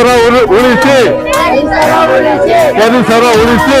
ಪರಿಸರ ಉಳಿ- ಉಳಿಸಿ ಪರಿಸರ ಉಳಿಸಿ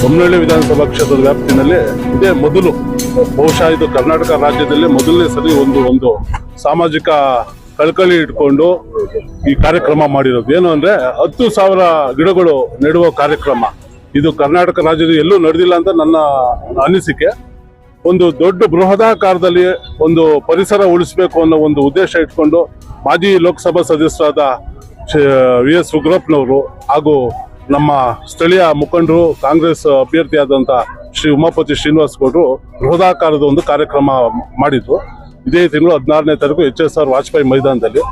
ಬೊಮ್ಮನಹಳ್ಳಿ ವಿಧಾನಸಭಾ ಕ್ಷೇತ್ರದ ವ್ಯಾಪ್ತಿನಲ್ಲಿ ಇದೇ ಮೊದಲು, ಬಹುಶಃ ಇದು ಕರ್ನಾಟಕ ರಾಜ್ಯದಲ್ಲಿ ಮೊದಲನೇ ಸರಿ ಒಂದು ಒಂದು ಸಾಮಾಜಿಕ ಕಳಕಳಿ ಇಟ್ಕೊಂಡು ಈ ಕಾರ್ಯಕ್ರಮ ಮಾಡಿರೋದು. ಏನು ಅಂದ್ರೆ ಹತ್ತು ಸಾವಿರ ಗಿಡಗಳು ನೆಡುವ ಕಾರ್ಯಕ್ರಮ. ಇದು ಕರ್ನಾಟಕ ರಾಜ್ಯದ ಎಲ್ಲೂ ನಡೆದಿಲ್ಲ ಅಂತ ನನ್ನ ಅನಿಸಿಕೆ. ಒಂದು ದೊಡ್ಡ ಬೃಹದಾಕಾರದಲ್ಲಿ ಒಂದು ಪರಿಸರ ಉಳಿಸಬೇಕು ಅನ್ನೋ ಒಂದು ಉದ್ದೇಶ ಇಟ್ಕೊಂಡು ಮಾಜಿ ಲೋಕಸಭಾ ಸದಸ್ಯರಾದ ವಿ ಎಸ್ ಉಗ್ರಪ್ಪನವರು ಹಾಗೂ ನಮ್ಮ ಸ್ಥಳೀಯ ಮುಖಂಡರು, ಕಾಂಗ್ರೆಸ್ ಅಭ್ಯರ್ಥಿಯಾದಂಥ ಶ್ರೀ ಉಮಾಪತಿ ಶ್ರೀನಿವಾಸ್ ಗೌಡರು ಬೃಹದಾಕಾರದ ಒಂದು ಕಾರ್ಯಕ್ರಮ ಮಾಡಿದ್ರು. ಇದೇ ತಿಂಗಳು ಹದಿನಾರನೇ ತಾರೀಕು ಎಚ್ ಎಸ್ ಆರ್ ವಾಜಪೇಯಿ ಮೈದಾನದಲ್ಲಿ.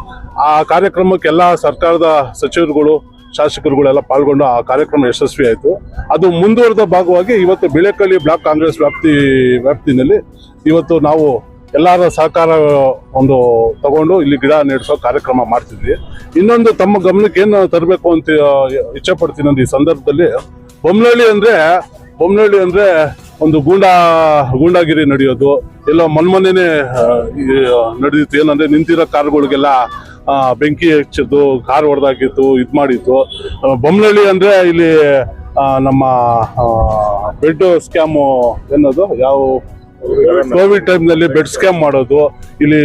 ಆ ಕಾರ್ಯಕ್ರಮಕ್ಕೆ ಎಲ್ಲ ಸರ್ಕಾರದ ಸಚಿವರುಗಳು, ಶಾಸಕರುಗಳೆಲ್ಲ ಪಾಲ್ಗೊಂಡು ಆ ಕಾರ್ಯಕ್ರಮ ಯಶಸ್ವಿ ಆಯಿತು. ಅದು ಮುಂದುವರೆದ ಭಾಗವಾಗಿ ಇವತ್ತು ಬಿಳೆಕಳ್ಳಿ ಬ್ಲಾಕ್ ಕಾಂಗ್ರೆಸ್ ವ್ಯಾಪ್ತಿ ವ್ಯಾಪ್ತಿನಲ್ಲಿ ಇವತ್ತು ನಾವು ಎಲ್ಲರ ಸಹಕಾರ ಒಂದು ತಗೊಂಡು ಇಲ್ಲಿ ಗಿಡ ನೆಡ್ಸೋ ಕಾರ್ಯಕ್ರಮ ಮಾಡ್ತಿದ್ವಿ. ಇನ್ನೊಂದು ತಮ್ಮ ಗಮನಕ್ಕೆ ಏನು ತರಬೇಕು ಅಂತ ಇಚ್ಛೆ ಪಡ್ತೀನಿ ಅಂದ್ರೆ ಈ ಸಂದರ್ಭದಲ್ಲಿ. ಬೊಮ್ಮನಹಳ್ಳಿ ಅಂದ್ರೆ ಬೊಮ್ಮನಹಳ್ಳಿ ಅಂದ್ರೆ ಒಂದು ಗೂಂಡಾ, ಗೂಂಡಾಗಿರಿ ನಡೆಯೋದು. ಎಲ್ಲ ಮೊನ್ಮೊನ್ನೆನೆ ನಡೆದಿತ್ತು. ಏನಂದ್ರೆ ನಿಂತಿರೋ ಕಾರ್ಗಳಿಗೆಲ್ಲ ಬೆಂಕಿ ಹೆಚ್ಚಿದ್ದು, ಕಾರ್ ಹೊಡೆದಾಕಿತ್ತು ಇದು ಮಾಡಿತ್ತು. ಬೊಮ್ಮನಹಳ್ಳಿ ಅಂದ್ರೆ ಇಲ್ಲಿ ನಮ್ಮ ಬೆಡ್ ಸ್ಕ್ಯಾಮು ಏನದು ಯಾವ ಕೋವಿಡ್ ಟೈಮ್ನಲ್ಲಿ ಬೆಡ್ ಸ್ಕ್ಯಾಮ್ ಮಾಡೋದು, ಇಲ್ಲಿ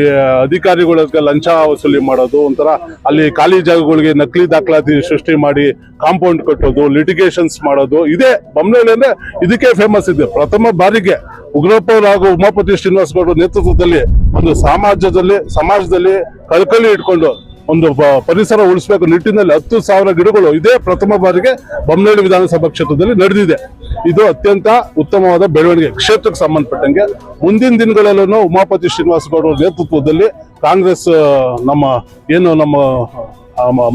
ಅಧಿಕಾರಿಗಳಿಗೆ ಲಂಚ ವಸೂಲಿ ಮಾಡೋದು, ಒಂಥರ ಅಲ್ಲಿ ಖಾಲಿ ಜಾಗಗಳಿಗೆ ನಕಲಿ ದಾಖಲಾತಿ ಸೃಷ್ಟಿ ಮಾಡಿ ಕಾಂಪೌಂಡ್ ಕಟ್ಟೋದು ಲಿಟಿಗೇಷನ್ಸ್ ಮಾಡೋದು, ಇದೇ ಬೊಮ್ಮನಹಳ್ಳಿ ಅಂದ್ರೆ ಇದಕ್ಕೆ ಫೇಮಸ್ ಇದೆ. ಪ್ರಥಮ ಬಾರಿಗೆ ಉಗ್ರಪ್ಪ ಹಾಗೂ ಉಮಾಪತಿ ಶ್ರೀನಿವಾಸ್ ಗೌಡರ ನೇತೃತ್ವದಲ್ಲಿ ಒಂದು ಸಮಾಜದಲ್ಲಿ ಸಮಾಜದಲ್ಲಿ ಕಳಕಳಿ ಇಟ್ಕೊಂಡು ಒಂದು ಪರಿಸರ ಉಳಿಸಬೇಕು ನಿಟ್ಟಿನಲ್ಲಿ ಹತ್ತು ಸಾವಿರ ಗಿಡಗಳು ಇದೇ ಪ್ರಥಮ ಬಾರಿಗೆ ಬೊಮ್ಮನಹಳ್ಳಿ ವಿಧಾನಸಭಾ ಕ್ಷೇತ್ರದಲ್ಲಿ ನಡೆದಿದೆ. ಇದು ಅತ್ಯಂತ ಉತ್ತಮವಾದ ಬೆಳವಣಿಗೆ ಕ್ಷೇತ್ರಕ್ಕೆ ಸಂಬಂಧಪಟ್ಟಂಗೆ. ಮುಂದಿನ ದಿನಗಳಲ್ಲೂ ಉಮಾಪತಿ ಶ್ರೀನಿವಾಸ ಗೌಡರ ನೇತೃತ್ವದಲ್ಲಿ ಕಾಂಗ್ರೆಸ್ ನಮ್ಮ ಏನು ನಮ್ಮ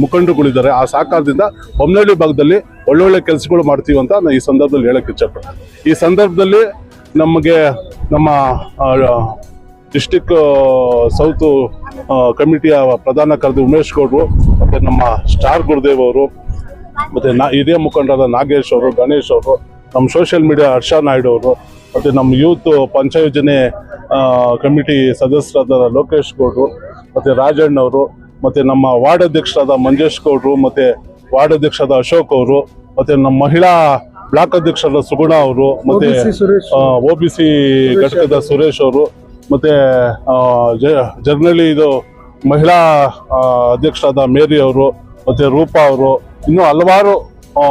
ಮುಖಂಡರುಗಳಿದ್ದಾರೆ, ಆ ಸಹಕಾರದಿಂದ ಬೊಮ್ಮನಹಳ್ಳಿ ಭಾಗದಲ್ಲಿ ಒಳ್ಳೊಳ್ಳೆ ಕೆಲಸಗಳು ಮಾಡ್ತೀವಿ ಅಂತ ನಾನು ಈ ಸಂದರ್ಭದಲ್ಲಿ ಹೇಳಕ್ಕೆ ಇಚ್ಛಪಡ್ತೀನಿ. ಈ ಸಂದರ್ಭದಲ್ಲಿ ನಮಗೆ ನಮ್ಮ ಡಿಸ್ಟಿಕ್ ಸೌತ್ ಕಮಿಟಿಯ ಪ್ರಧಾನ ಕಾರ್ಯದರ್ಶಿ ಉಮೇಶ್ ಗೌಡ್ರು ಮತ್ತು ನಮ್ಮ ಸ್ಟಾರ್ ಗುರುದೇವ್ ಅವರು ಮತ್ತು ನಾ ಹಿರಿಯ ಮುಖಂಡರಾದ ನಾಗೇಶ್ ಅವರು ಗಣೇಶ್ ಅವರು ನಮ್ಮ ಸೋಷಿಯಲ್ ಮೀಡಿಯಾ ಹರ್ಷ ನಾಯ್ಡು ಅವರು ಮತ್ತು ನಮ್ಮ ಯೂತ್ ಪಂಚಯೋಜನೆ ಕಮಿಟಿ ಸದಸ್ಯರಾದ ಲೋಕೇಶ್ ಗೌಡ್ರು ಮತ್ತು ರಾಜಣ್ಣ ಅವರು ಮತ್ತೆ ನಮ್ಮ ವಾರ್ಡ್ ಅಧ್ಯಕ್ಷರಾದ ಮಂಜೇಶ್ ಗೌಡ್ರು ಮತ್ತು ವಾರ್ಡ್ ಅಧ್ಯಕ್ಷರಾದ ಅಶೋಕ್ ಅವರು ಮತ್ತು ನಮ್ಮ ಮಹಿಳಾ ಬ್ಲಾಕ್ ಅಧ್ಯಕ್ಷರಾದ ಸುಗುಣ ಅವರು ಮತ್ತು ಒ ಬಿ ಸಿ ಘಟಕದ ಸುರೇಶ್ ಅವರು ಮತ್ತೆ ಜ- ಜರ್ನಳ್ಳಿ ಇದು ಮಹಿಳಾ ಅಧ್ಯಕ್ಷರಾದ ಮೇರಿ ಅವರು, ಮತ್ತೆ ರೂಪಾ ಅವರು, ಇನ್ನೂ ಹಲವಾರು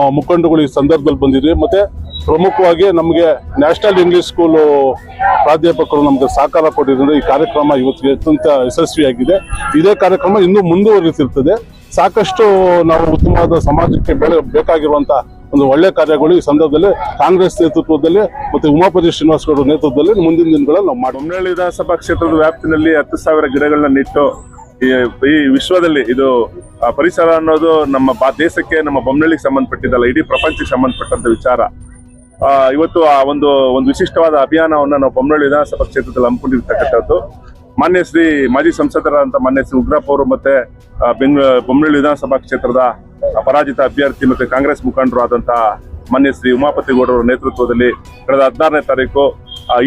ಮುಖಂಡಗಳು ಈ ಸಂದರ್ಭದಲ್ಲಿ ಬಂದಿದ್ವಿ. ಮತ್ತೆ ಪ್ರಮುಖವಾಗಿ ನಮಗೆ ನ್ಯಾಷನಲ್ ಇಂಗ್ಲಿಷ್ ಸ್ಕೂಲು ಪ್ರಾಧ್ಯಾಪಕರು ನಮಗೆ ಸಹಕಾರ ಕೊಟ್ಟಿದ್ದಾರೆ. ಈ ಕಾರ್ಯಕ್ರಮ ಇವತ್ತಿಗೆ ಅತ್ಯಂತ ಯಶಸ್ವಿಯಾಗಿದೆ. ಇದೇ ಕಾರ್ಯಕ್ರಮ ಇನ್ನೂ ಮುಂದುವರಿತಿರ್ತದೆ ಸಾಕಷ್ಟು ನಾವು ಉತ್ತಮವಾದ ಸಮಾಜಕ್ಕೆ ಬೆಳೆ ಬೇಕಾಗಿರುವಂತ ಒಂದು ಒಳ್ಳೆ ಕಾರ್ಯಗಳು ಈ ಸಂದರ್ಭದಲ್ಲಿ ಕಾಂಗ್ರೆಸ್ ನೇತೃತ್ವದಲ್ಲಿ ಮತ್ತೆ ಉಮಾಪತಿ ಶ್ರೀನಿವಾಸ್ ಗೌಡ ನೇತೃತ್ವದಲ್ಲಿ ಮುಂದಿನ ದಿನಗಳಲ್ಲಿ ನಾವು ಮಾಡಿ ಬೊಮ್ಮನಳ್ಳಿ ವಿಧಾನಸಭಾ ಕ್ಷೇತ್ರದ ವ್ಯಾಪ್ತಿನಲ್ಲಿ ಹತ್ತು ಸಾವಿರ ಗಿಡಗಳನ್ನ ನೆಟ್ಟು ಈ ವಿಶ್ವದಲ್ಲಿ ಇದು ಪರಿಸರ ಅನ್ನೋದು ನಮ್ಮ ದೇಶಕ್ಕೆ ನಮ್ಮ ಬೊಮ್ಮನಹಳ್ಳಿಗೆ ಸಂಬಂಧಪಟ್ಟಿದ್ದಲ್ಲ, ಇಡೀ ಪ್ರಪಂಚಕ್ಕೆ ಸಂಬಂಧಪಟ್ಟಂತ ವಿಚಾರ. ಇವತ್ತು ಆ ಒಂದು ಒಂದು ವಿಶಿಷ್ಟವಾದ ಅಭಿಯಾನವನ್ನ ನಾವು ಬೊಮ್ಮನಳ್ಳಿ ವಿಧಾನಸಭಾ ಕ್ಷೇತ್ರದಲ್ಲಿ ಹಮ್ಮಿಕೊಂಡಿರ್ತಕ್ಕಂಥದ್ದು. ಮಾನ್ಯ ಶ್ರೀ ಮಾಜಿ ಸಂಸದರಾದಂತ ಮಾನ್ಯ ಶ್ರೀ ಉಗ್ರಪ್ಪ ಅವರು ಮತ್ತೆ ಬೆಂಗಳೂರು ಬೊಮ್ಮನಹಳ್ಳಿ ವಿಧಾನಸಭಾ ಕ್ಷೇತ್ರದ ಪರಾಜಿತ ಅಭ್ಯರ್ಥಿ ಮತ್ತು ಕಾಂಗ್ರೆಸ್ ಮುಖಂಡರು ಆದಂತಹ ಮಾನ್ಯ ಶ್ರೀ ಉಮಾಪತಿಗೌಡರ ನೇತೃತ್ವದಲ್ಲಿ ಕಳೆದ ಹದಿನಾರನೇ ತಾರೀಕು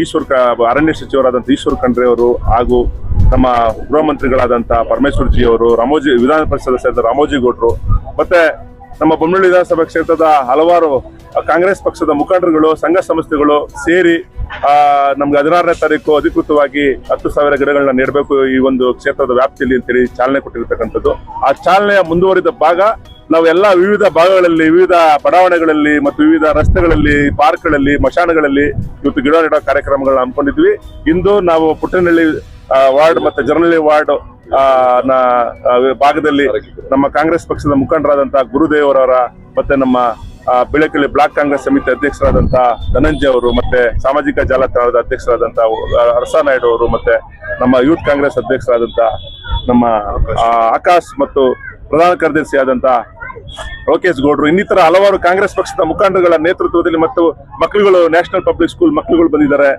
ಈಶ್ವರ್ ಅರಣ್ಯ ಸಚಿವರಾದಂತ ಈಶ್ವರ್ ಖಂಡ್ರೆ ಅವರು ಹಾಗೂ ನಮ್ಮ ಗೃಹ ಮಂತ್ರಿಗಳಾದಂಥ ಪರಮೇಶ್ವರ್ ಜಿ ಅವರು, ರಾಮೋಜಿ ವಿಧಾನ ಪರಿಷತ್ ಸದಸ್ಯರಾದ ರಾಮೋಜಿ ಗೌಡರು, ಮತ್ತೆ ನಮ್ಮ ಬೊಮ್ಮಳ್ಳಿ ವಿಧಾನಸಭಾ ಕ್ಷೇತ್ರದ ಹಲವಾರು ಕಾಂಗ್ರೆಸ್ ಪಕ್ಷದ ಮುಖಂಡರುಗಳು, ಸಂಘ ಸಂಸ್ಥೆಗಳು ಸೇರಿ ನಮ್ಗೆ ಹದಿನಾರನೇ ತಾರೀಕು ಅಧಿಕೃತವಾಗಿ ಹತ್ತು ಸಾವಿರ ಗಿಡಗಳನ್ನ ನೀಡಬೇಕು ಈ ಒಂದು ಕ್ಷೇತ್ರದ ವ್ಯಾಪ್ತಿಯಲ್ಲಿ ಅಂತೇಳಿ ಚಾಲನೆ ಕೊಟ್ಟಿರ್ತಕ್ಕಂಥದ್ದು. ಆ ಚಾಲನೆಯ ಮುಂದುವರಿದ ಭಾಗ ನಾವೆಲ್ಲ ವಿವಿಧ ಭಾಗಗಳಲ್ಲಿ, ವಿವಿಧ ಬಡಾವಣೆಗಳಲ್ಲಿ ಮತ್ತು ವಿವಿಧ ರಸ್ತೆಗಳಲ್ಲಿ, ಪಾರ್ಕ್ಗಳಲ್ಲಿ, ಮಶಾನಗಳಲ್ಲಿ ಇವತ್ತು ಗಿಡ ನೆಡೋ ಕಾರ್ಯಕ್ರಮಗಳನ್ನ ಹಮ್ಮಿಕೊಂಡಿದ್ವಿ. ಇಂದು ನಾವು ಪುಟ್ಟನಹಳ್ಳಿ ವಾರ್ಡ್ ಮತ್ತು ಜರ್ನಳ್ಳಿ ವಾರ್ಡ್ ಭಾಗದಲ್ಲಿ ನಮ್ಮ ಕಾಂಗ್ರೆಸ್ ಪಕ್ಷದ ಮುಖಂಡರಾದಂತಹ ಗುರುದೇವರವರ ಮತ್ತೆ ನಮ್ಮ ಬಿಳಕಳ್ಳಿ ಬ್ಲಾಕ್ ಕಾಂಗ್ರೆಸ್ ಸಮಿತಿ ಅಧ್ಯಕ್ಷರಾದಂಥ ಧನಂಜಯ ಅವರು ಮತ್ತೆ ಸಾಮಾಜಿಕ ಜಾಲತಾಣದ ಅಧ್ಯಕ್ಷರಾದಂಥ ಅರಸಾನಾಯ್ಡು ಅವರು ಮತ್ತೆ ನಮ್ಮ ಯೂತ್ ಕಾಂಗ್ರೆಸ್ ಅಧ್ಯಕ್ಷರಾದಂಥ ನಮ್ಮ ಆಕಾಶ್ ಮತ್ತು ಪ್ರಧಾನ ಕಾರ್ಯದರ್ಶಿ ಆದಂತ ಲೋಕೇಶ್ ಗೌಡ್ರು, ಇನ್ನಿತರ ಹಲವಾರು ಕಾಂಗ್ರೆಸ್ ಪಕ್ಷದ ಮುಖಂಡರುಗಳ ನೇತೃತ್ವದಲ್ಲಿ ಮತ್ತು ಮಕ್ಕಳುಗಳು, ನ್ಯಾಷನಲ್ ಪಬ್ಲಿಕ್ ಸ್ಕೂಲ್ ಮಕ್ಕಳುಗಳು ಬಂದಿದ್ದಾರೆ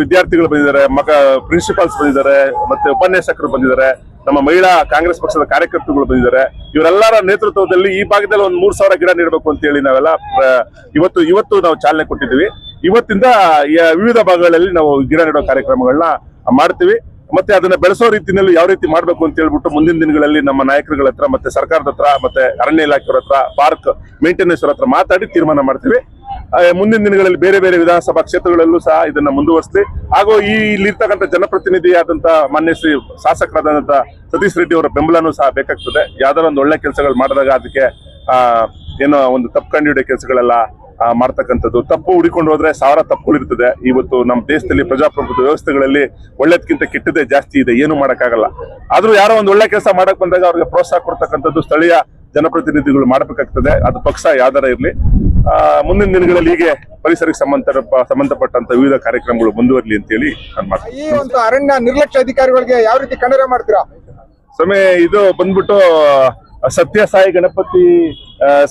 ವಿದ್ಯಾರ್ಥಿಗಳು ಬಂದಿದ್ದಾರೆ ಮಕ ಪ್ರಿನ್ಸಿಪಾಲ್ಸ್ ಬಂದಿದ್ದಾರೆ, ಮತ್ತೆ ಉಪನ್ಯಾಸಕರು ಬಂದಿದ್ದಾರೆ, ನಮ್ಮ ಮಹಿಳಾ ಕಾಂಗ್ರೆಸ್ ಪಕ್ಷದ ಕಾರ್ಯಕರ್ತರುಗಳು ಬಂದಿದ್ದಾರೆ. ಇವರೆಲ್ಲರ ನೇತೃತ್ವದಲ್ಲಿ ಈ ಭಾಗದಲ್ಲಿ ಒಂದು ಮೂರ್ ಸಾವಿರ ಗಿಡ ನೀಡಬೇಕು ಅಂತ ಹೇಳಿ ನಾವೆಲ್ಲ ಇವತ್ತು ಇವತ್ತು ನಾವು ಚಾಲನೆ ಕೊಟ್ಟಿದ್ದೀವಿ. ಇವತ್ತಿಂದ ವಿವಿಧ ಭಾಗಗಳಲ್ಲಿ ನಾವು ಗಿಡ ನೆಡೋ ಕಾರ್ಯಕ್ರಮಗಳನ್ನ ಮಾಡ್ತೀವಿ. ಮತ್ತೆ ಅದನ್ನ ಬೆಳೆಸೋ ರೀತಿಯಲ್ಲಿ ಯಾವ ರೀತಿ ಮಾಡ್ಬೇಕು ಅಂತ ಹೇಳ್ಬಿಟ್ಟು ಮುಂದಿನ ದಿನಗಳಲ್ಲಿ ನಮ್ಮ ನಾಯಕರುಗಳ ಹತ್ರ ಮತ್ತೆ ಸರ್ಕಾರದ ಹತ್ರ ಮತ್ತೆ ಅರಣ್ಯ ಇಲಾಖೆಯವರ ಹತ್ರ, ಪಾರ್ಕ್ ಮೇಂಟೆನೆನ್ಸ್ ಹತ್ರ ಮಾತಾಡಿ ತೀರ್ಮಾನ ಮಾಡ್ತೀವಿ. ಮುಂದಿನ ದಿನಗಳಲ್ಲಿ ಬೇರೆ ಬೇರೆ ವಿಧಾನಸಭಾ ಕ್ಷೇತ್ರಗಳಲ್ಲೂ ಸಹ ಇದನ್ನ ಮುಂದುವರಿಸಿ ಹಾಗೂ ಈ ಇಲ್ಲಿರ್ತಕ್ಕಂಥ ಜನಪ್ರತಿನಿಧಿಯಾದಂತ ಮಾನ್ಯ ಶ್ರೀ ಶಾಸಕರಾದಂತ ಸತೀಶ್ ರೆಡ್ಡಿ ಅವರ ಬೆಂಬಲನೂ ಸಹ ಬೇಕಾಗ್ತದೆ. ಯಾವ್ದಾರ ಒಂದು ಒಳ್ಳೆ ಕೆಲಸಗಳು ಮಾಡಿದಾಗ ಅದಕ್ಕೆ ಏನೋ ಒಂದು ತಪ್ಪು ಕಂಡುಹಿಡಿಯೋ ಕೆಲಸಗಳೆಲ್ಲ ಮಾಡ್ತಕ್ಕಂಥದ್ದು. ತಪ್ಪು ಹುಡಿಕೊಂಡು ಹೋದ್ರೆ ಸಾವಿರ ತಪ್ಪುಗಳಿರ್ತದೆ ಇವತ್ತು ನಮ್ಮ ದೇಶದಲ್ಲಿ ಪ್ರಜಾಪ್ರಭುತ್ವ ವ್ಯವಸ್ಥೆಗಳಲ್ಲಿ ಒಳ್ಳೇದಕ್ಕಿಂತ ಕೆಟ್ಟದೇ ಜಾಸ್ತಿ ಇದೆ. ಏನು ಮಾಡೋಕ್ಕಾಗಲ್ಲ. ಆದ್ರೂ ಯಾರೋ ಒಂದು ಒಳ್ಳೆ ಕೆಲಸ ಮಾಡಕ್ ಬಂದಾಗ ಅವ್ರಿಗೆ ಪ್ರೋತ್ಸಾಹ ಕೊಡ್ತಕ್ಕಂಥದ್ದು ಸ್ಥಳೀಯ ಜನಪ್ರತಿನಿಧಿಗಳು ಮಾಡಬೇಕಾಗ್ತದೆ. ಅದು ಪಕ್ಷ ಯಾವ್ದಾರ ಇರಲಿ. ಮುಂದಿನ ದಿನಗಳಲ್ಲಿ ಹೀಗೆ ಪರಿಸರಕ್ಕೆ ಸಂಬಂಧ ಸಂಬಂಧಪಟ್ಟಂತ ವಿವಿಧ ಕಾರ್ಯಕ್ರಮಗಳು ಮುಂದುವರಲಿ ಅಂತೇಳಿ ನಾನು ಮಾಡ್ತೀನಿ. ಈ ಒಂದು ಅರಣ್ಯ ನಿರ್ಲಕ್ಷ್ಯ ಅಧಿಕಾರಿಗಳಿಗೆ ಯಾವ ರೀತಿ ಕಣರೆ ಮಾಡ್ತೀರಾ? ಸಮಯ ಇದು ಬಂದ್ಬಿಟ್ಟು ಸತ್ಯಸಾಯಿ ಗಣಪತಿ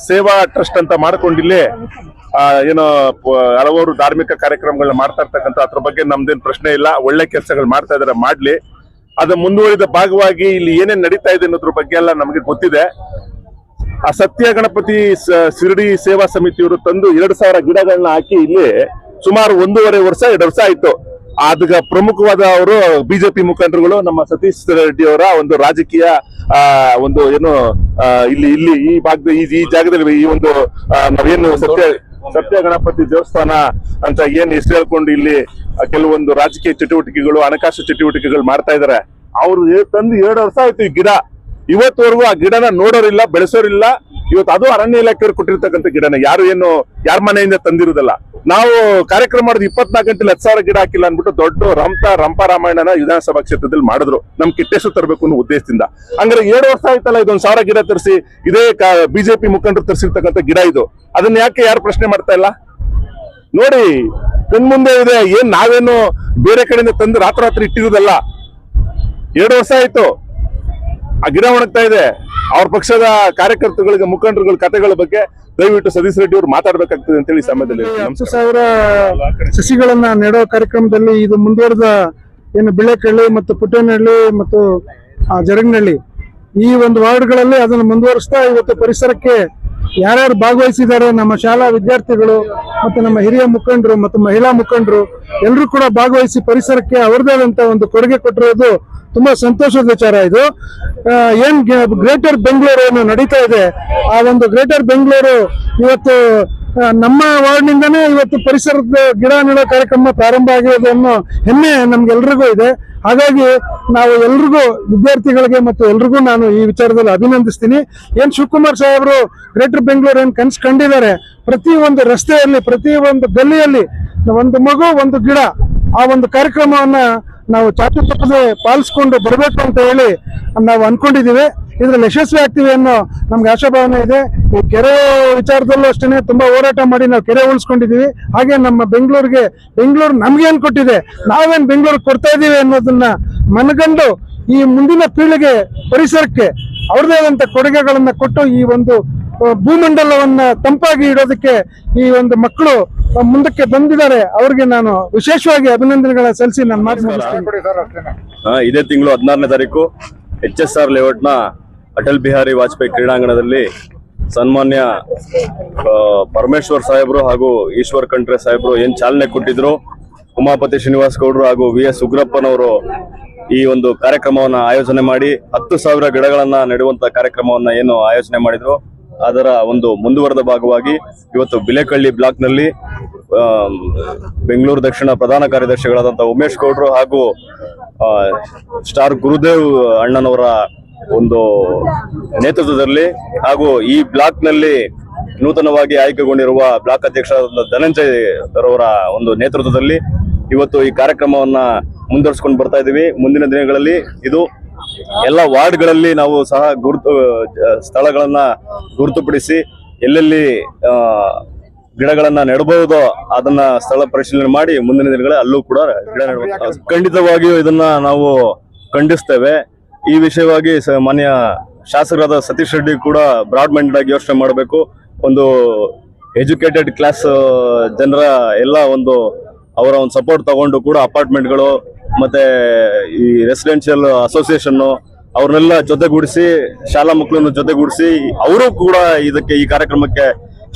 ಸೇವಾ ಟ್ರಸ್ಟ್ ಅಂತ ಮಾಡ್ಕೊಂಡಿಲ್ಲಿ ಏನೋ ಹಲವಾರು ಧಾರ್ಮಿಕ ಕಾರ್ಯಕ್ರಮಗಳನ್ನ ಮಾಡ್ತಾ ಇರ್ತಕ್ಕಂತ ಅದ್ರ ಬಗ್ಗೆ ನಮ್ದೇನು ಪ್ರಶ್ನೆ ಇಲ್ಲ. ಒಳ್ಳೆ ಕೆಲಸಗಳು ಮಾಡ್ತಾ ಇದಾರೆ, ಮಾಡ್ಲಿ. ಅದ ಮುಂದುವರಿದ ಭಾಗವಾಗಿ ಇಲ್ಲಿ ಏನೇನ್ ನಡೀತಾ ಇದೆ ಅನ್ನೋದ್ರ ಬಗ್ಗೆ ಎಲ್ಲ ನಮಗೆ ಗೊತ್ತಿದೆ. ಆ ಸತ್ಯ ಗಣಪತಿ ಶಿರಡಿ ಸೇವಾ ಸಮಿತಿಯವರು ತಂದು ಎರಡು ಸಾವಿರ ಗಿಡಗಳನ್ನ ಹಾಕಿ ಇಲ್ಲಿ ಸುಮಾರು ಒಂದೂವರೆ ವರ್ಷ, ಎರಡು ವರ್ಷ ಆಯ್ತು. ಅದಕ್ಕೆ ಪ್ರಮುಖವಾದ ಅವರು ಬಿಜೆಪಿ ಮುಖಂಡರುಗಳು, ನಮ್ಮ ಸತೀಶ್ ರೆಡ್ಡಿ ಅವರ ಒಂದು ರಾಜಕೀಯ ಒಂದು ಏನು ಇಲ್ಲಿ ಇಲ್ಲಿ ಈ ಭಾಗದ, ಈ ಜಾಗದಲ್ಲಿ ಈ ಒಂದು ನಾವೇನು ಸತ್ಯ ಸತ್ಯ ಗಣಪತಿ ದೇವಸ್ಥಾನ ಅಂತ ಏನ್ ಹೆಸರು ಹೇಳ್ಕೊಂಡು ಇಲ್ಲಿ ಕೆಲವೊಂದು ರಾಜಕೀಯ ಚಟುವಟಿಕೆಗಳು, ಹಣಕಾಸು ಚಟುವಟಿಕೆಗಳು ಮಾಡ್ತಾ ಇದಾರೆ. ಅವ್ರು ತಂದು ಎರಡು ವರ್ಷ ಆಯ್ತು ಈ ಗಿಡ. ಇವತ್ತವರೆಗೂ ಆ ಗಿಡನ ನೋಡೋರಿಲ್ಲ, ಬೆಳೆಸೋರಿಲ್ಲ. ಇವತ್ತು ಅದು ಅರಣ್ಯ ಇಲಾಖೆಯವರು ಕೊಟ್ಟಿರ್ತಕ್ಕಂಥ ಗಿಡನ. ಯಾರು ಏನು, ಯಾರ ಮನೆಯಿಂದ ತಂದಿರುವುದಲ್ಲ ನಾವು ಕಾರ್ಯಕ್ರಮ ಮಾಡಿದ್ ಇಪ್ಪತ್ನಾಲ್ಕು ಗಂಟೆಲಿ ಹತ್ತು ಸಾವಿರ ಗಿಡ ಹಾಕಿಲ್ಲ ಅಂದ್ಬಿಟ್ಟು ದೊಡ್ಡ ರಂಪ ರಂಪ ರಾಮಾಯಣನ ವಿಧಾನಸಭಾ ಕ್ಷೇತ್ರದಲ್ಲಿ ಮಾಡಿದ್ರು. ನಮ್ ಕಿಟ್ಟೆಸು ತರಬೇಕು ಅನ್ನೋ ಉದ್ದೇಶದಿಂದ. ಹಂಗಾರೆ ಏಳು ವರ್ಷ ಆಯ್ತಲ್ಲ ಇದೊಂದು ಸಾವಿರ ಗಿಡ ತರಿಸಿ, ಇದೇ ಬಿಜೆಪಿ ಮುಖಂಡರು ತರಿಸಿರ್ತಕ್ಕಂಥ ಗಿಡ ಇದು. ಅದನ್ನ ಯಾಕೆ ಯಾರು ಪ್ರಶ್ನೆ ಮಾಡ್ತಾ ಇಲ್ಲ? ನೋಡಿ, ಕಣ್ಮುಂದೆ ಇದೆ. ಏನ್ ನಾವೇನು ಬೇರೆ ಕಡೆಯಿಂದ ತಂದು ರಾತ್ರೋರಾತ್ರಿ ಇಟ್ಟಿರೋದಲ್ಲ. ಎರಡು ವರ್ಷ ಆಯ್ತು. ಗಿಡ ಒಣಗ್ತಾ ಇದೆ. ಅವ್ರ ಪಕ್ಷದ ಕಾರ್ಯಕರ್ತರುಗಳಿಗೆ ಮುಖಂಡರುಗಳ ಕಥೆಗಳ ಬಗ್ಗೆ ದಯವಿಟ್ಟು ಸತೀಶ್ ರೆಡ್ಡಿ ಅವರು ಮಾತಾಡ್ಬೇಕಾಗ್ತದೆ ಅಂತೇಳಿ ಹೇಳಿ ಸಮಯದಲ್ಲಿ ಹತ್ತು ಸಾವಿರ ಸಸಿಗಳನ್ನ ನೆಡೋ ಕಾರ್ಯಕ್ರಮದಲ್ಲಿ ಇದು ಮುಂದುವರೆದ ಏನು ಬಿಳೆಕಳ್ಳಿ ಮತ್ತು ಪುಟ್ಟೇನಹಳ್ಳಿ ಮತ್ತು ಆ, ಜರಗನಹಳ್ಳಿ. ಈ ಒಂದು ವಾರ್ಡ್ಗಳಲ್ಲಿ ಅದನ್ನು ಮುಂದುವರಿಸ್ತಾ ಇವತ್ತು ಪರಿಸರಕ್ಕೆ ಯಾರ್ಯಾರು ಭಾಗವಹಿಸಿದ್ದಾರೆ ನಮ್ಮ ಶಾಲಾ ವಿದ್ಯಾರ್ಥಿಗಳು ಮತ್ತು ನಮ್ಮ ಹಿರಿಯ ಮುಖಂಡರು ಮತ್ತು ಮಹಿಳಾ ಮುಖಂಡರು ಎಲ್ಲರೂ ಕೂಡ ಭಾಗವಹಿಸಿ ಪರಿಸರಕ್ಕೆ ಅವರದೇ ಆದಂತ ಒಂದು ಕೊಡುಗೆ ಕೊಟ್ಟಿರೋದು ತುಂಬಾ ಸಂತೋಷದ ವಿಚಾರ ಇದು. ಏನು ಗ್ರೇಟರ್ ಬೆಂಗಳೂರು ಏನು ನಡೀತಾ ಇದೆ? ಆ ಒಂದು ಗ್ರೇಟರ್ ಬೆಂಗಳೂರು ಇವತ್ತು ನಮ್ಮ ವಾರ್ಡ್ನಿಂದನೇ ಇವತ್ತು ಪರಿಸರದ ಗಿಡ ನೆಡೋ ಕಾರ್ಯಕ್ರಮ ಪ್ರಾರಂಭ ಆಗಿರೋದು ಅನ್ನೋ ಹೆಮ್ಮೆ ನಮ್ಗೆಲ್ರಿಗೂ ಇದೆ. ಹಾಗಾಗಿ ನಾವು ಎಲ್ರಿಗೂ, ವಿದ್ಯಾರ್ಥಿಗಳಿಗೆ ಮತ್ತು ಎಲ್ರಿಗೂ ನಾನು ಈ ವಿಚಾರದಲ್ಲಿ ಅಭಿನಂದಿಸ್ತೀನಿ. ಏನ್ ಶಿವಕುಮಾರ್ ಸಾಹೇಬರು ಗ್ರೇಟರ್ ಬೆಂಗಳೂರು ಏನ್ ಕನ್ಸ್ ಕಂಡಿದ್ದಾರೆ? ಪ್ರತಿ ಒಂದು ರಸ್ತೆಯಲ್ಲಿ ಪ್ರತಿ ಒಂದು ಗಲ್ಲಿಯಲ್ಲಿ ಒಂದು ಮಗು, ಒಂದು ಗಿಡ ಆ ಒಂದು ಕಾರ್ಯಕ್ರಮವನ್ನ ನಾವು ಚಾಚು ತಪ್ಪದೆ ಪಾಲಿಸ್ಕೊಂಡು ಬರಬೇಕು ಅಂತ ಹೇಳಿ ನಾವು ಅನ್ಕೊಂಡಿದೀವಿ ಇದ್ರಲ್ಲಿ ಯಶಸ್ವಿ ಆಗ್ತೀವಿ ಅನ್ನೋ ನಮ್ಗೆ ಆಶಾಭಾವನೆ ಇದೆ. ಈ ಕೆರೆ ವಿಚಾರದಲ್ಲೂ ಅಷ್ಟೇ ತುಂಬಾ ಹೋರಾಟ ಮಾಡಿ ನಾವು ಕೆರೆ ಉಳಿಸ್ಕೊಂಡಿದೀವಿ ಹಾಗೆ ನಮ್ಮ ಬೆಂಗಳೂರಿಗೆ, ಬೆಂಗಳೂರು ನಮ್ಗೆ ಏನ್ ಕೊಟ್ಟಿದೆ, ನಾವೇನ್ ಬೆಂಗಳೂರು ಕೊಡ್ತಾ ಇದ್ದೀವಿ ಅನ್ನೋದನ್ನ ಮನಗಂಡು ಈ ಮುಂದಿನ ಪೀಳಿಗೆ ಪರಿಸರಕ್ಕೆ ಅವ್ರದೇ ಆದಂತ ಕೊಡುಗೆಗಳನ್ನ ಕೊಟ್ಟು ಈ ಒಂದು ಭೂಮಂಡಲವನ್ನ ತಂಪಾಗಿ ಇಡೋದಕ್ಕೆ ಈ ಒಂದು ಮಕ್ಕಳು ಮುಂದಕ್ಕೆ ಬಂದಿದ್ದಾರೆ ಅವ್ರಿಗೆ ನಾನು ವಿಶೇಷವಾಗಿ ಅಭಿನಂದನೆಗಳ ಸಲ್ಲಿಸಿ ನನ್ನ ಮಾತು ಇದೇ ತಿಂಗಳು ಹದಿನಾರನೇ ತಾರೀಕು ಎಚ್ ಎಸ್ ಆರ್ ಲೇಔಟ್ನ ಅಟಲ್ ಬಿಹಾರಿ ವಾಜಪೇಯಿ ಕ್ರೀಡಾಂಗಣದಲ್ಲಿ ಸನ್ಮಾನ್ಯ ಆ, ಪರಮೇಶ್ವರ್ ಸಾಹೇಬರು ಹಾಗೂ ಈಶ್ವರ್ ಖಂಡ್ರೆ ಸಾಹೇಬರು ಏನ್ ಚಾಲನೆ ಕೊಟ್ಟಿದ್ರು. ಉಮಾಪತಿ ಶ್ರೀನಿವಾಸ್ ಗೌಡರು ಹಾಗೂ ವಿ ಎಸ್ ಉಗ್ರಪ್ಪನವರು ಈ ಒಂದು ಕಾರ್ಯಕ್ರಮವನ್ನ ಆಯೋಜನೆ ಮಾಡಿ ಹತ್ತು ಸಾವಿರ ಗಿಡಗಳನ್ನ ನೆಡುವಂತ ಕಾರ್ಯಕ್ರಮವನ್ನ ಏನು ಆಯೋಜನೆ ಮಾಡಿದ್ರು. ಅದರ ಒಂದು ಮುಂದುವರೆದ ಭಾಗವಾಗಿ ಇವತ್ತು ಬಿಲೆಕಳ್ಳಿ ಬ್ಲಾಕ್ನಲ್ಲಿ ಬೆಂಗಳೂರು ದಕ್ಷಿಣ ಪ್ರಧಾನ ಕಾರ್ಯದರ್ಶಿಗಳಾದಂಥ ಉಮೇಶ್ ಗೌಡರು ಹಾಗೂ ಸ್ಟಾರ್ ಗುರುದೇವ್ ಅಣ್ಣನವರ ಒಂದು ನೇತೃತ್ವದಲ್ಲಿ ಹಾಗೂ ಈ ಬ್ಲಾಕ್ನಲ್ಲಿ ನೂತನವಾಗಿ ಆಯ್ಕೆಗೊಂಡಿರುವ ಬ್ಲಾಕ್ ಅಧ್ಯಕ್ಷರಾದ ಧನಂಜಯ್ ರವರ ಒಂದು ನೇತೃತ್ವದಲ್ಲಿ ಇವತ್ತು ಈ ಕಾರ್ಯಕ್ರಮವನ್ನ ಮುಂದುವರಿಸಿಕೊಂಡು ಬರ್ತಾ ಇದ್ದೀವಿ. ಮುಂದಿನ ದಿನಗಳಲ್ಲಿ ಇದು ಎಲ್ಲ ವಾರ್ಡ್ಗಳಲ್ಲಿ ನಾವು ಸಹ ಗುರುತು ಸ್ಥಳಗಳನ್ನ ಗುರುತುಪಡಿಸಿ ಎಲ್ಲೆಲ್ಲಿ ಗಿಡಗಳನ್ನ ನೆಡಬಹುದು ಅದನ್ನ ಸ್ಥಳ ಪರಿಶೀಲನೆ ಮಾಡಿ ಮುಂದಿನ ದಿನಗಳಲ್ಲಿ ಅಲ್ಲೂ ಕೂಡ ಗಿಡ ನೆಡಬಹುದು. ಖಂಡಿತವಾಗಿಯೂ ಇದನ್ನ ನಾವು ಖಂಡಿಸ್ತೇವೆ. ಈ ವಿಷಯವಾಗಿ ಮಾನ್ಯ ಶಾಸಕರಾದ ಸತೀಶ್ ರೆಡ್ಡಿ ಕೂಡ ಬ್ರಾಡ್ ಮೈಂಡೆಡ್ ಆಗಿ ಯೋಚನೆ ಮಾಡಬೇಕು. ಒಂದು ಎಜುಕೇಟೆಡ್ ಕ್ಲಾಸ್ ಜನರ ಎಲ್ಲ ಒಂದು ಅವರ ಒಂದು ಸಪೋರ್ಟ್ ತಗೊಂಡು ಕೂಡ ಅಪಾರ್ಟ್ಮೆಂಟ್ಗಳು ಮತ್ತೆ ಈ ರೆಸಿಡೆನ್ಷಿಯಲ್ ಅಸೋಸಿಯೇಷನ್ ಅವ್ರನ್ನೆಲ್ಲ ಜೊತೆಗೂಡಿಸಿ, ಶಾಲಾ ಮಕ್ಕಳನ್ನು ಜೊತೆಗೂಡಿಸಿ, ಅವರು ಕೂಡ ಇದಕ್ಕೆ ಈ ಕಾರ್ಯಕ್ರಮಕ್ಕೆ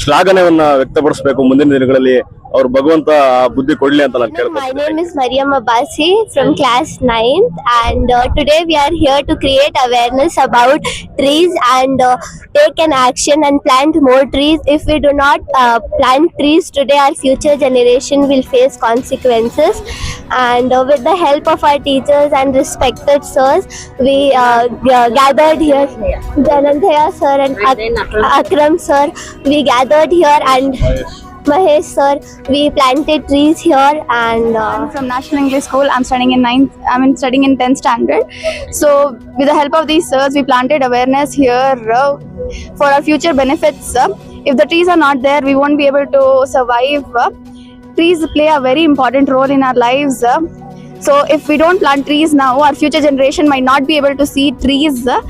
ಶ್ಲಾಘನೆಯನ್ನ ವ್ಯಕ್ತಪಡಿಸಬೇಕು ಮುಂದಿನ ದಿನಗಳಲ್ಲಿ. ಅವ್ರು ಭಗವಂತ ಆ ಬುದ್ಧಿ ಕೊಡ್ಲಿ ಅಂತ ನಾನು My ಕೇಳ್ಕೊತೀನಿ name is Mariam Abbasi from class 9th and uh, today we are here to create awareness about trees and uh, take an action and plant more trees. If we do not uh, plant trees today, our future generation will face consequences. And uh, with the help of our teachers and respected sirs, we uh, g- gathered here, Janandhaya sir and Ak- Akram sir, we gathered here and Mahesh sir, we planted trees here and uh, I'm from National English School. I'm studying in ninth. I'm in studying in tenth standard. So, with the help of these sirs, we planted awareness here uh, for our future benefits. uh. if the trees are not there, we won't be able to survive. uh. trees play a very important role in our lives. uh. so, if we don't plant trees now, our future generation might not be able to see trees. uh.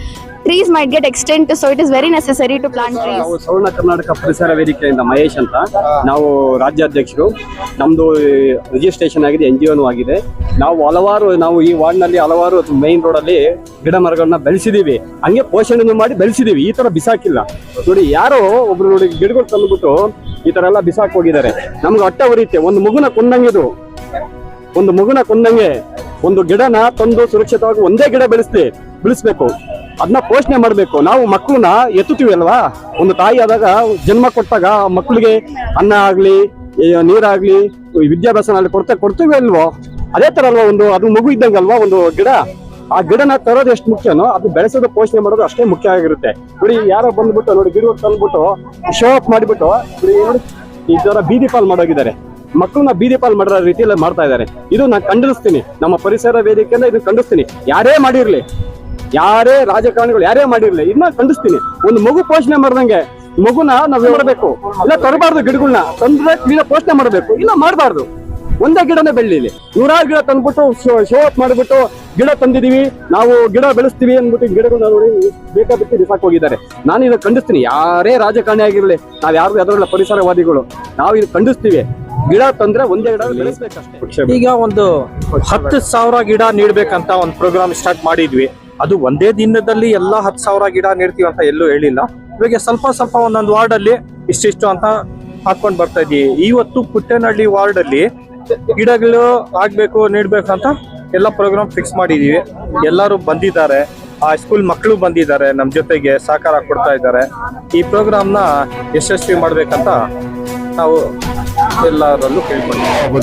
Trees might get extinct. So it is very necessary to plant trees ನಾವು ಸೌರ್ಣ ಕರ್ನಾಟಕ ಪರಿಸರ ವೇದಿಕೆಯಿಂದ ಮಹೇಶ್ ಅಂತ. ನಾವು ರಾಜ್ಯಾಧ್ಯಕ್ಷರು. ನಮ್ದು registration ಆಗಿದೆ N G ಒನು ಆಗಿದೆ. ನಾವು ಹಲವಾರು, ನಾವು ಈ ವಾರ್ಡ್ನಲ್ಲಿ ಹಲವಾರು ಮೈನ್ ರೋಡಲ್ಲಿ ಗಿಡ ಮರಗಳನ್ನ ಬೆಳೆಸಿದೀವಿ. ಹಂಗೆ ಪೋಷಣೆ ಮಾಡಿ ಬೆಳೆಸಿದೀವಿ. ಈ ತರ ಬಿಸಾಕಿಲ್ಲ. ನೋಡಿ, ಯಾರೋ ಒಬ್ರು ನೋಡಿ ಗಿಡಗಳು ತಂದ್ಬಿಟ್ಟು ಈ ತರ ಎಲ್ಲ ಬಿಸಾಕ್ ಹೋಗಿದ್ದಾರೆ. ನಮ್ಗೆ ಅಟ್ಟ ಉರಿಯುತ್ತೆ. ಒಂದು ಮಗುನ ಕೊಂದಂಗಿದು ಒಂದು ಮಗುನ ಕೊಂದಂಗೆ ಒಂದು ಗಿಡನ ತಂದು ಸುರಕ್ಷಿತವಾಗಿ ಒಂದೇ ಗಿಡ ಬೆಳೆಸ್ತೀವಿ ಬೆಳೆಸ್ಬೇಕು. ಅದನ್ನ ಪೋಷಣೆ ಮಾಡಬೇಕು. ನಾವು ಮಕ್ಕಳನ್ನ ಎತ್ತುತ್ತೀವಿ ಅಲ್ವಾ? ಒಂದು ತಾಯಿ ಆದಾಗ ಜನ್ಮ ಕೊಟ್ಟಾಗ ಮಕ್ಕಳಿಗೆ ಅನ್ನ ಆಗ್ಲಿ ನೀರಾಗ್ಲಿ ವಿದ್ಯಾಭ್ಯಾಸ ವಿದ್ಯಾಭ್ಯಾಸನ ಅಲ್ಲಿ ಕೊಡ್ತಾ ಕೊಡ್ತೀವಿ ಅಲ್ವೋ? ಅದೇ ತರ ಅಲ್ವಾ ಒಂದು, ಅದು ಮಗು ಇದ್ದಂಗಲ್ವಾ ಒಂದು ಗಿಡ? ಆ ಗಿಡನ ತರೋದು ಎಷ್ಟು ಮುಖ್ಯನೋ, ಅದು ಬೆಳೆಸೋದು, ಪೋಷಣೆ ಮಾಡೋದು ಅಷ್ಟೇ ಮುಖ್ಯ ಆಗಿರುತ್ತೆ. ನೋಡಿ ಯಾರೋ ಬಂದ್ಬಿಟ್ಟು, ನೋಡಿ, ಗಿಡ ತಂದ್ಬಿಟ್ಟು ಶೋ ಅಪ್ ಮಾಡಿಬಿಟ್ಟು ನೋಡಿ, ಈ ತರ ಬೀದಿ ಪಾಲ್ ಮಾಡೋಗಿದ್ದಾರೆ. ಮಕ್ಕಳನ್ನ ಬೀದಿ ಪಾಲ್ ಮಾಡೋ ರೀತಿಯಲ್ಲಿ ಮಾಡ್ತಾ ಇದ್ದಾರೆ. ಇದು ನಾನು ಖಂಡಿಸ್ತೀನಿ. ನಮ್ಮ ಪರಿಸರ ವೇದಿಕೆಯಿಂದ ಇದು ಖಂಡಿಸ್ತೀನಿ. ಯಾರೇ ಮಾಡಿರ್ಲಿ ಯಾರೇ ರಾಜಕಾರಣಿಗಳು, ಯಾರೇ ಮಾಡಿರ್ಲಿ ಇದನ್ನ ಖಂಡಿಸ್ತೀನಿ. ಒಂದು ಮಗು ಪೋಷಣೆ ಮಾಡ್ದಂಗೆ ಮಗುನ ನಾವ್ ಮಾಡಬೇಕು? ಇಲ್ಲ ತರಬಾರ್ದು ಗಿಡಗಳನ್ನ ತಂದ್ರೆ ಕ್ಲೀನ ಪೋಷಣೆ ಮಾಡಬೇಕು. ಇಲ್ಲ ಮಾಡಬಾರ್ದು. ಒಂದೇ ಗಿಡನೇ ಬೆಳ್ಳಿಲಿ. ನೂರಾರು ಗಿಡ ತಂದ್ಬಿಟ್ಟು ಶೋ ಅಪ್ ಮಾಡಿಬಿಟ್ಟು ಗಿಡ ತಂದಿದೀವಿ. ನಾವು ಗಿಡ ಬೆಳೆಸ್ತೀವಿ ಅಂದ್ಬಿಟ್ಟು ಗಿಡಗಳನ್ನ ನೋಡಿ ಬೇಕಾಬಿಟ್ಟು ಬಿಸಾಕ್ ಹೋಗಿದ್ದಾರೆ. ನಾನು ಇದನ್ನ ಖಂಡಿಸ್ತೀನಿ. ಯಾರೇ ರಾಜಕಾರಣಿ ಆಗಿರ್ಲಿ, ನಾವ್ ಯಾರು ಪರಿಸರವಾದಿಗಳು, ನಾವು ಇದು ಖಂಡಿಸ್ತೀವಿ. ಗಿಡ ತಂದ್ರೆ ಒಂದೇ ಗಿಡ ಈಗ ಒಂದು ಹತ್ತು ಸಾವಿರ ಗಿಡ ನೀಡ್ಬೇಕಂತ ಒಂದು ಪ್ರೋಗ್ರಾಮ್ ಸ್ಟಾರ್ಟ್ ಮಾಡಿದ್ವಿ. ಅದು ಒಂದೇ ದಿನದಲ್ಲಿ ಎಲ್ಲಾ ಹತ್ತು ಸಾವಿರ ಗಿಡ ನೀಡ್ತೀವಿ ಅಂತ ಎಲ್ಲೂ ಹೇಳಿಲ್ಲ. ಇವಾಗ ಸ್ವಲ್ಪ ಸ್ವಲ್ಪ ಒಂದೊಂದು ವಾರ್ಡ್ ಅಲ್ಲಿ ಇಷ್ಟಿಷ್ಟು ಅಂತ ಹಾಕೊಂಡು ಬರ್ತಾ ಇದೀವಿ ಇವತ್ತು ಪುಟ್ಟನಹಳ್ಳಿ ವಾರ್ಡ್ ಅಲ್ಲಿ ಗಿಡಗಳು ಆಗ್ಬೇಕು, ನೀಡ್ಬೇಕು ಅಂತ ಎಲ್ಲ ಪ್ರೋಗ್ರಾಮ್ ಫಿಕ್ಸ್ ಮಾಡಿದೀವಿ ಎಲ್ಲರೂ ಬಂದಿದ್ದಾರೆ. ಆ ಸ್ಕೂಲ್ ಮಕ್ಕಳು ಬಂದಿದ್ದಾರೆ. ನಮ್ಮ ಜೊತೆಗೆ ಸಹಕಾರ ಕೊಡ್ತಾ ಇದ್ದಾರೆ. ಈ ಪ್ರೋಗ್ರಾಮ್ನ ಯಶಸ್ವಿ ಮಾಡ್ಬೇಕಂತ ನಾವು ಎಲ್ಲರಲ್ಲೂ ಕೇಳ್ಕೊಂಡಿದ್ದೀವಿ.